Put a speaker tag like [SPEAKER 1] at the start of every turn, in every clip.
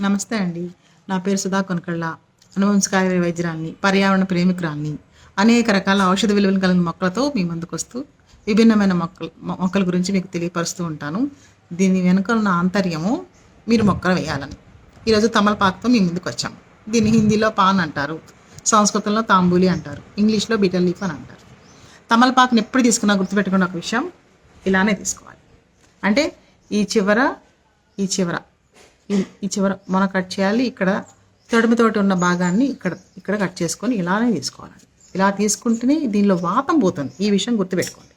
[SPEAKER 1] నమస్తే అండి. నా పేరు సుధా కొనకళ్ళ. అనువంశకాయ వైద్యురాల్ని పర్యావరణ ప్రేమికురాల్ని అనేక రకాల ఔషధ విలువలు కలిగిన మొక్కలతో మీ ముందుకు వస్తూ విభిన్నమైన మొక్కలు మొక్కల గురించి మీకు తెలియపరుస్తూ ఉంటాను. దీని వెనుక ఉన్న ఆంతర్యము మీరు మొక్కలు వేయాలని. ఈరోజు తమలపాకుతో మీ ముందుకు వచ్చాము దీన్ని హిందీలో పాన్ అంటారు. సంస్కృతంలో తాంబూలి అంటారు. ఇంగ్లీష్లో బీటల్ లీఫ్ అని అంటారు. తమలపాకుని ఎప్పుడు తీసుకున్నా గుర్తుపెట్టుకున్న ఒక విషయం ఇలానే తీసుకోవాలి. అంటే ఈ చివర ఈ చివర ఈ- చివర మనం కట్ చేయాలి. ఇక్కడ తొడిమితోటి ఉన్న భాగాన్ని ఇక్కడ ఇక్కడ కట్ చేసుకొని ఇలానే తీసుకోవాలి. ఇలా తీసుకుంటేనే దీనిలో వాతం పోతుంది. ఈ విషయం గుర్తుపెట్టుకోండి.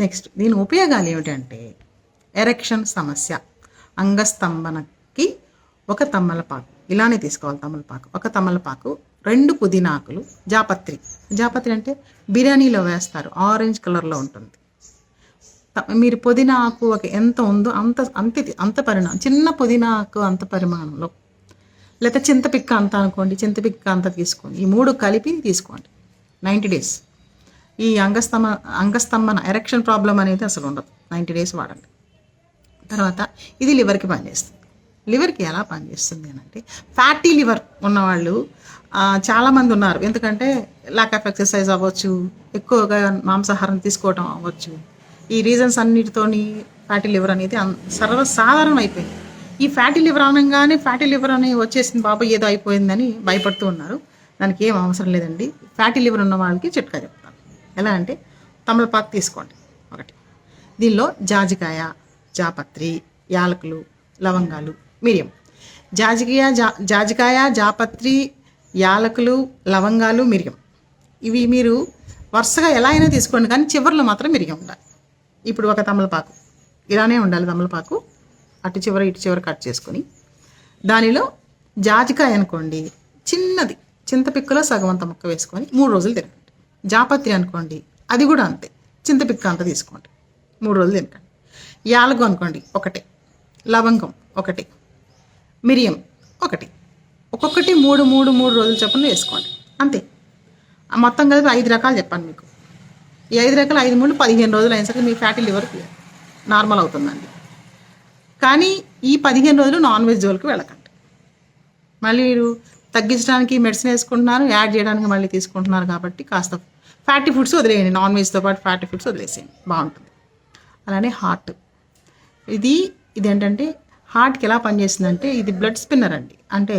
[SPEAKER 1] నెక్స్ట్ దీని ఉపయోగాలు ఏమిటంటే ఎరెక్షన్ సమస్య. అంగస్తంభనకి ఒక తమ్మలపాకు ఇలానే తీసుకోవాలి తమలపాకు. ఒక తమలపాకు రెండు పుదీనాకులు జాపత్రి. జాపత్రి అంటే బిర్యానీలో వేస్తారు. ఆరెంజ్ కలర్లో ఉంటుంది. మీరు పుదీనా ఆకు ఒక ఎంత ఉందో అంత అంత అంత పరిమాణం చిన్న పుదీనా ఆకు అంత పరిమాణంలో. లేకపోతే చింతపిక్క అంత అనుకోండి చింతపిక్క అంత తీసుకోండి. ఈ మూడు కలిపి తీసుకోండి. Ninety days. ఈ అంగస్తంభ అంగస్తంభన ఎరెక్షన్ ప్రాబ్లం అనేది అసలు ఉండదు. నైంటీ డేస్ వాడండి. తర్వాత ఇది లివర్కి పనిచేస్తుంది. లివర్కి ఎలా పనిచేస్తుంది అని అంటే ఫ్యాటీ లివర్ ఉన్నవాళ్ళు చాలామంది ఉన్నారు. ఎందుకంటే లాక్ ఆఫ్ ఎక్సర్సైజ్ అవ్వచ్చు ఎక్కువగా మాంసాహారం తీసుకోవటం అవ్వచ్చు. ఈ రీజన్స్ అన్నిటితోని ఫ్యాటీ లివర్ అనేది సర్వసాధారణం అయిపోయింది. ఈ ఫ్యాటీ లివర్ అనగానే ఫ్యాటీ లివర్ అని వచ్చేసింది బాబు ఏదో అయిపోయిందని భయపడుతూ ఉన్నారు. దానికి ఏం అవసరం లేదండి. ఫ్యాటీ లివర్ ఉన్న వాళ్ళకి చిట్కా చెప్తాను. ఎలా అంటే తమలపాకు తీసుకోండి. ఒకటి. దీనిలో జాజికాయ జాపత్రి యాలకులు లవంగాలు మిరియం జాజికాయ జా జాజికాయ జాపత్రి యాలకులు లవంగాలు మిరియం ఇవి మీరు వరుసగా ఎలా అయినా తీసుకోండి కానీ చివరిలో మాత్రం మిరియం ఉండాలి. ఇప్పుడు ఒక తమలపాకు. ఇలానే ఉండాలి తమలపాకు. అటు చివర ఇటు చివర కట్ చేసుకొని. దానిలో జాజికాయ అనుకోండి చిన్నది చింతపిక్కలో సగం అంత ముక్క వేసుకొని మూడు రోజులు తినకండి. జాపత్రి అనుకోండి అది కూడా అంతే. చింతపిక్క అంత తీసుకోండి. మూడు రోజులు తినకండి. యాలగు అనుకోండి ఒకటే. లవంగం ఒకటి. మిరియం ఒకటి. ఒక్కొక్కటి మూడు మూడు మూడు రోజుల చొప్పున వేసుకోండి. అంతే. ఆ మొత్తం కలిపి ఐదు రకాలు చెప్పాను మీకు. ఈ ఐదు రకాల ఐదు మూడు పదిహేను రోజులు అయిన సరే మీ ఫ్యాటీ లివర్ నార్మల్ అవుతుందండి. కానీ ఈ పదిహేను రోజులు నాన్ వెజ్ జోలికి వెళ్ళకండి. మళ్ళీ మీరు తగ్గించడానికి మెడిసిన్ వేసుకుంటున్నారు యాడ్ చేయడానికి మళ్ళీ తీసుకుంటున్నారు కాబట్టి కాస్త ఫ్యాటీ ఫుడ్స్ వదిలేయండి. నాన్ వెజ్తో పాటు ఫ్యాటీ ఫుడ్స్ వదిలేసేయండి. బాగుంటుంది. అలానే హార్ట్. ఇది ఇదేంటంటే హార్ట్కి ఎలా పనిచేస్తుందంటే ఇది బ్లడ్ స్పిన్నర్ అండి. అంటే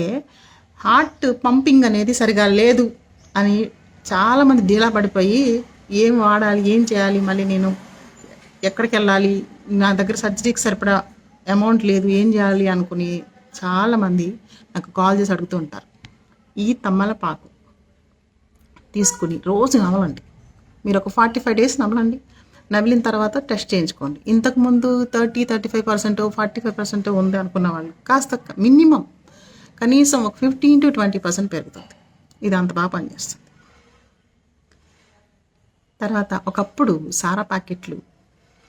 [SPEAKER 1] హార్ట్ పంపింగ్ అనేది సరిగా లేదు అని చాలామంది డీలా పడిపోయి ఏం వాడాలి ఏం చేయాలి మళ్ళీ నేను ఎక్కడికి వెళ్ళాలి నా దగ్గర సర్జరీకి సరిపడా అమౌంట్ లేదు ఏం చేయాలి అనుకుని చాలామంది నాకు కాల్ చేసి అడుగుతూ ఉంటారు. ఈ తమ్మలపాకు తీసుకుని రోజు నమలండి. మీరు ఒక ఫార్టీ ఫైవ్ డేస్ నమలండి. నమిలిన తర్వాత టెస్ట్ చేయించుకోండి. ఇంతకుముందు thirty thirty five percent forty five percent ఉంది అనుకున్న వాళ్ళు కాస్త మినిమం కనీసం ఒక ఫిఫ్టీన్ టు ట్వంటీ పర్సెంట్ పెరుగుతుంది. ఇది అంత బాగా పనిచేస్తుంది. తర్వాత ఒకప్పుడు సారా ప్యాకెట్లు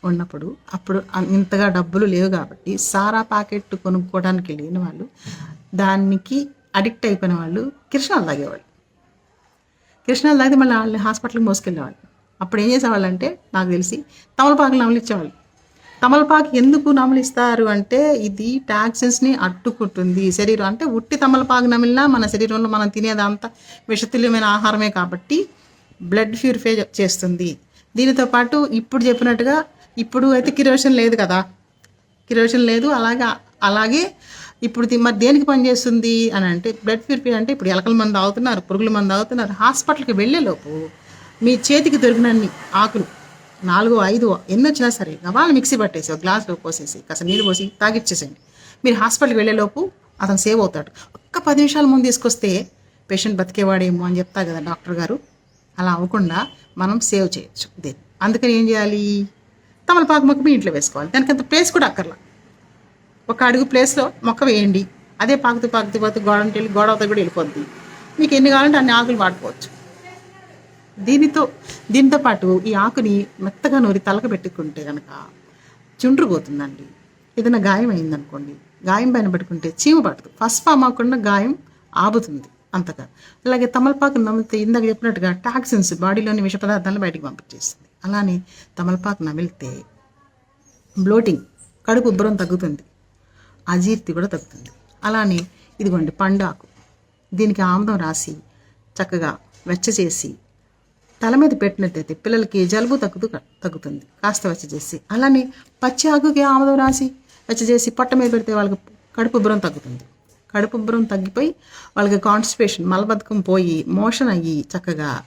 [SPEAKER 1] ఉన్నప్పుడు అప్పుడు ఇంతగా డబ్బులు లేవు కాబట్టి సారా ప్యాకెట్ కొనుక్కోవడానికి లేని వాళ్ళు దానికి అడిక్ట్ అయిపోయిన వాళ్ళు కృష్ణాలు తాగేవాళ్ళు. కృష్ణాలు తాగితే మళ్ళీ వాళ్ళని హాస్పిటల్కి మోసుకెళ్ళేవాళ్ళు. అప్పుడు ఏం చేసేవాళ్ళు అంటే నాకు తెలిసి తమలపాకులు నమలిచ్చేవాళ్ళు తమలపాకు ఎందుకు నమలిస్తారు అంటే ఇది టాక్సిన్స్ని అడ్డుకుంటుంది. శరీరం అంటే ఉట్టి తమలపాకు నమిలినా మన శరీరంలో మనం తినేదంతా విషతుల్యమైన ఆహారమే కాబట్టి బ్లడ్ ప్యూరిఫై చేస్తుంది. దీనితో పాటు ఇప్పుడు చెప్పినట్టుగా ఇప్పుడు అయితే కిరోషన్ లేదు కదా. కిరోషన్ లేదు అలాగే అలాగే ఇప్పుడు మరి దేనికి పనిచేస్తుంది అని అంటే బ్లడ్ ప్యూరిఫై అంటే ఇప్పుడు ఎలకల మంది తాగుతున్నారు పురుగుల మంది తాగుతున్నారు. హాస్పిటల్కి వెళ్ళేలోపు మీ చేతికి దొరికినన్ని ఆకులు నాలుగు ఐదు ఎన్ని వచ్చినా సరే వాళ్ళు మిక్సీ పట్టేసి ఒక గ్లాస్లో పోసేసి కాస్త నీళ్ళు పోసి తాగిచ్చేసేయండి. మీరు హాస్పిటల్కి వెళ్ళేలోపు అతను సేవ్ అవుతాడు. ఒక్క పది నిమిషాల ముందు తీసుకొస్తే పేషెంట్ బతికేవాడేమో అని చెప్తా కదా డాక్టర్ గారు. అలా అవ్వకుండా మనం సేవ్ చేయొచ్చు. దీన్ని అందుకని ఏం చేయాలి? తమలపాకు మొక్క మీ ఇంట్లో వేసుకోవాలి. దానికి అంత ప్లేస్ కూడా అక్కర్లా. ఒక అడుగు ప్లేస్లో మొక్క వేయండి. అదే పాకుతూ పాకుతూ పాకుతూ గోడ అంటే వెళ్ళి గోడ కూడా వెళ్ళిపోద్ది. మీకు ఎన్ని కావాలంటే అన్ని ఆకులు వాడుకోవచ్చు. దీనితో దీంతో పాటు ఈ ఆకుని మెత్తగా నూరి తలక పెట్టుకుంటే కనుక చుండ్రు పోతుందండి. ఏదైనా గాయం అయిందనుకోండి. గాయం పైన పెట్టుకుంటే చీమ పడుతుంది ఫస్ట్ ఫామ్ అవ్వకుండా గాయం ఆపుతుంది. అంతగా. అలాగే తమలపాకు నమిలితే ఇందాక చెప్పినట్టుగా టాక్సిన్స్ బాడీలోని విష పదార్థాలను బయటకు పంపించేస్తుంది. అలానే తమలపాకు నమిలితే బ్లోటింగ్ కడుపు ఉబ్బరం తగ్గుతుంది. అజీర్తి కూడా తగ్గుతుంది. అలానే ఇదిగోండి పండాకు. దీనికి ఆముదం రాసి చక్కగా వెచ్చ చేసి తల మీద పెట్టినట్టయితే పిల్లలకి జలుబు తగ్గుతూ తగ్గుతుంది. కాస్త వెచ్చ చేసి. అలానే పచ్చి ఆకుకి ఆముదం రాసి వెచ్చ చేసి పొట్ట మీద పెడితే వాళ్ళకి కడుపు ఉబ్బరం తగ్గుతుంది. కడుపు ఉబ్బరం తగ్గిపోయి వాళ్ళకి కాన్స్టిపేషన్ మలబద్ధకం పోయి మోషన్ అయ్యి చక్కగా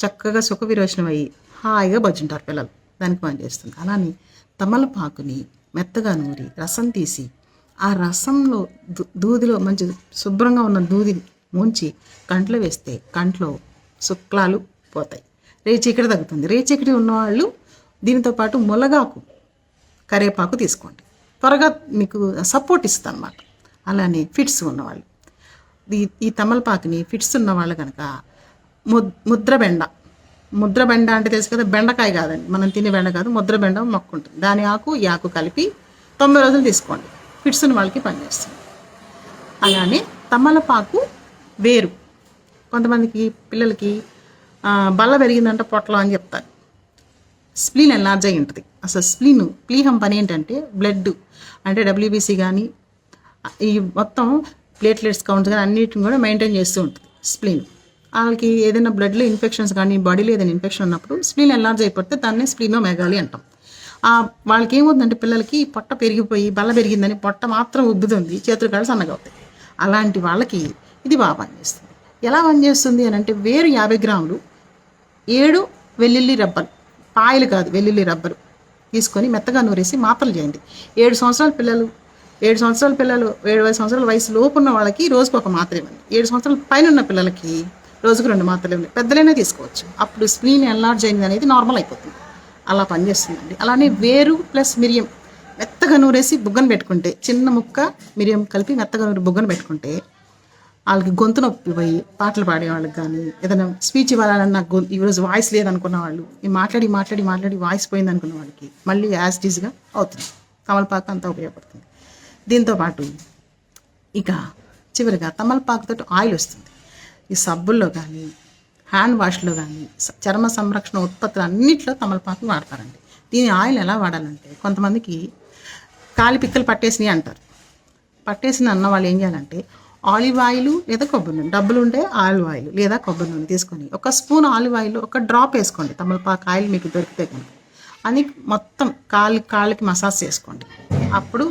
[SPEAKER 1] చక్కగా సుఖ విరోచనం అయ్యి హాయిగా బజ్జుంటారు పిల్లలు. దానికి పని చేస్తుంది. అలానే తమలపాకుని మెత్తగా నూరి రసం తీసి ఆ రసంలో దూ దూదిలో మంచి శుభ్రంగా ఉన్న దూదిని ముంచి కంట్లో వేస్తే కంట్లో శుక్లాలు పోతాయి. రేచీకటి తగ్గుతుంది. రేచీకటి ఉన్నవాళ్ళు దీనితో పాటు ములగాకు కరేపాకు తీసుకోండి. త్వరగా మీకు సపోర్ట్ ఇస్తుంది అనమాట అలానే ఫిట్స్ ఉన్నవాళ్ళు. ఈ ఈ తమలపాకుని ఫిట్స్ ఉన్నవాళ్ళు కనుక ముద్ ముద్ర బెండ ముద్ర బెండ అంటే తెలుసు కదా బెండకాయ కాదండి. మనం తినే బెండ కాదు ముద్ర బెండ మొక్క ఉంటుంది దాని ఆకు ఈ ఆకు కలిపి తొమ్మిది రోజులు తీసుకోండి. ఫిట్స్ ఉన్న వాళ్ళకి పనిచేస్తుంది అలానే తమలపాకు వేరు. కొంతమందికి పిల్లలకి బల్ల పెరిగిందంటే పొట్లం అని చెప్తారు. స్ప్లీన్ ఎన్లార్జ్ అయి ఉంటుంది. అసలు స్ప్లీన్ ప్లీహం పని ఏంటంటే బ్లడ్ అంటే డబ్ల్యూబీసీ కానీ ఈ మొత్తం ప్లేట్లెట్స్ కౌంట్స్ కానీ అన్నిటిని కూడా మెయింటైన్ చేస్తూ ఉంటుంది స్ప్లీన్ వాళ్ళకి ఏదైనా బ్లడ్లో ఇన్ఫెక్షన్స్ కానీ బాడీలో ఏదైనా ఇన్ఫెక్షన్ ఉన్నప్పుడు స్ప్లీన్ ఎన్లార్జ్ అయిపోతే దాన్ని స్ప్లీనో మెగాలి అంటాం. ఆ వాళ్ళకి ఏమవుతుందంటే పిల్లలకి పొట్ట పెరిగిపోయి బల్ల పెరిగిందని పొట్ట మాత్రం ఉబ్బుతుంది చేతులు కాళ్ళు సన్నగా అవుతాయి. అలాంటి వాళ్ళకి ఇది బాగా పనిచేస్తుంది. ఎలా పనిచేస్తుంది అని అంటే వేరు యాభై గ్రాములు ఏడు వెల్లుల్లి రబ్బలు పాయలు కాదు వెల్లుల్లి రబ్బలు తీసుకొని మెత్తగా నూరేసి మాత్రలు చేయండి. ఏడు సంవత్సరాల పిల్లలు ఏడు సంవత్సరాల పిల్లలు ఏడు ఐదు సంవత్సరాల వయసు లోపు ఉన్న వాళ్ళకి రోజుకు ఒక మాత్ర ఇవ్వండి ఏడు సంవత్సరాల పైన ఉన్న పిల్లలకి రోజుకు రెండు మాత్రలు ఇవ్వండి పెద్దలైనా తీసుకోవచ్చు. అప్పుడు స్క్రీన్ ఎన్లార్జ్ అయింది అనేది నార్మల్ అయిపోతుంది. అలా పనిచేస్తుందండి. అలానే వేరు ప్లస్ మిరియం. మెత్తగా నూరేసి బుగ్గన పెట్టుకుంటే చిన్న ముక్క మిరియం కలిపి మెత్తగా నూరి బుగ్గన పెట్టుకుంటే వాళ్ళకి గొంతు నొప్పి పోయి పాటలు పాడే వాళ్ళకి కానీ ఏదైనా స్పీచ్ ఇవ్వాలని నాకు గొంతు ఈరోజు వాయిస్ లేదనుకున్న వాళ్ళు ఈ మాట్లాడి మాట్లాడి మాట్లాడి వాయిస్ పోయింది అనుకున్న వాళ్ళకి మళ్ళీ యాజ్ డీజ్గా అవుతుంది. తమలపాకు అంతా ఉపయోగపడుతుంది. దీంతోపాటు ఇక చివరిగా తమలపాకుతో ఆయిల్ వస్తుంది. ఈ సబ్బుల్లో కానీ హ్యాండ్ వాష్లో కానీ చర్మ సంరక్షణ ఉత్పత్తులు అన్నింటిలో తమలపాకుని వాడతారండి. దీని ఆయిల్ ఎలా వాడాలంటే కొంతమందికి కాలి పిక్కలు పట్టేసినాయి అంటారు. పట్టేసిన అన్న వాళ్ళు ఏం చేయాలంటే ఆలివ్ ఆయిల్ లేదా కొబ్బరి నూనె. డబ్బులు ఉంటే ఆలివ్ ఆయిల్ లేదా కొబ్బరి నూనె తీసుకొని ఒక స్పూన్ ఆలివ్ ఆయిల్ ఒక డ్రాప్ వేసుకోండి. తమలపాకు ఆయిల్ మీకు దొరికితే కనుక. అని మొత్తం కాలు కాళ్ళకి మసాజ్ చేసుకోండి. అప్పుడు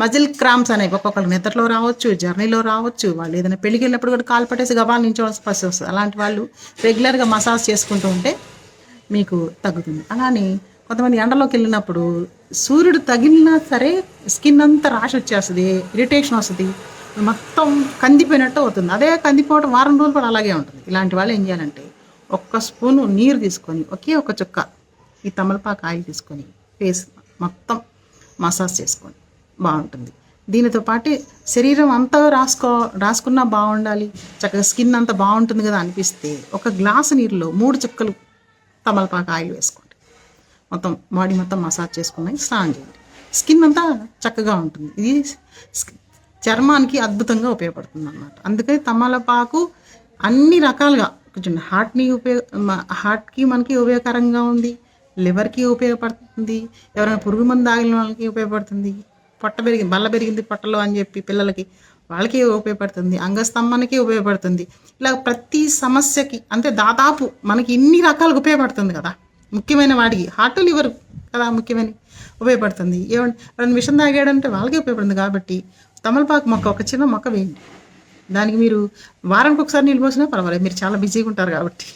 [SPEAKER 1] మజిల్ క్రామ్స్ అనేవి ఒక్కొక్కరు నిద్రలో రావచ్చు జర్నీలో రావచ్చు వాళ్ళు ఏదైనా పెళ్ళికి వెళ్ళినప్పుడు కూడా కాలు పట్టేసి గబాలు నించోవాల్సి పరిస్థితి వస్తుంది. అలాంటి వాళ్ళు రెగ్యులర్గా మసాజ్ చేసుకుంటూ ఉంటే మీకు తగ్గుతుంది. అలానే కొంతమంది ఎండలోకి వెళ్ళినప్పుడు సూర్యుడు తగిలినా సరే స్కిన్ అంతా రాష్ వచ్చేస్తుంది ఇరిటేషన్ వస్తుంది మొత్తం కందిపోయినట్టు అవుతుంది. అదే కందిపోవడం వారం రోజులు కూడా అలాగే ఉంటుంది. ఇలాంటి వాళ్ళు ఏం చేయాలంటే ఒక్క స్పూను నీరు తీసుకొని ఒకే ఒక చుక్క ఈ తమలపాకు ఆయిల్ తీసుకొని ఫేస్ మొత్తం మసాజ్ చేసుకోండి బాగుంటుంది. దీనితో పాటు శరీరం అంతా రాసుకో రాసుకున్నా బాగుండాలి. చక్కగా స్కిన్ అంతా బాగుంటుంది కదా అనిపిస్తే ఒక గ్లాసు నీరులో మూడు చుక్కలు తమలపాకు ఆయిల్ వేసుకోండి. మొత్తం బాడీ మొత్తం మసాజ్ చేసుకున్నాయి స్నానం చేయండి. స్కిన్ అంతా చక్కగా ఉంటుంది. ఇది చర్మానికి అద్భుతంగా ఉపయోగపడుతుంది అన్నమాట అందుకని తమలపాకు అన్ని రకాలుగా కొంచెం హార్ట్ని ఉపయోగ హార్ట్కి మనకి ఉపయోగకరంగా ఉంది. లివర్కి ఉపయోగపడుతుంది ఎవరైనా పురుగు మందు తాగిన వాళ్ళకి ఉపయోగపడుతుంది పొట్ట పెరిగింది బల్ల పెరిగింది పొట్టలో అని చెప్పి పిల్లలకి వాళ్ళకి ఉపయోగపడుతుంది అంగస్తంభానికి ఉపయోగపడుతుంది. ఇలా ప్రతి సమస్యకి అంటే దాదాపు మనకి ఇన్ని రకాలుగా ఉపయోగపడుతుంది కదా. ముఖ్యమైన వాటికి హార్ట్ లివర్ కదా ముఖ్యమైన ఉపయోగపడుతుంది. ఏమంటే ఎవరైనా విషం తాగాడంటే వాళ్ళకి ఉపయోగపడుతుంది కాబట్టి తమలపాకు మొక్క ఒక చిన్న మొక్క వేయండి. దానికి మీరు వారానికి ఒకసారి నీళ్ళు పోసినా పర్వాలేదు మీరు చాలా బిజీగా ఉంటారు కాబట్టి.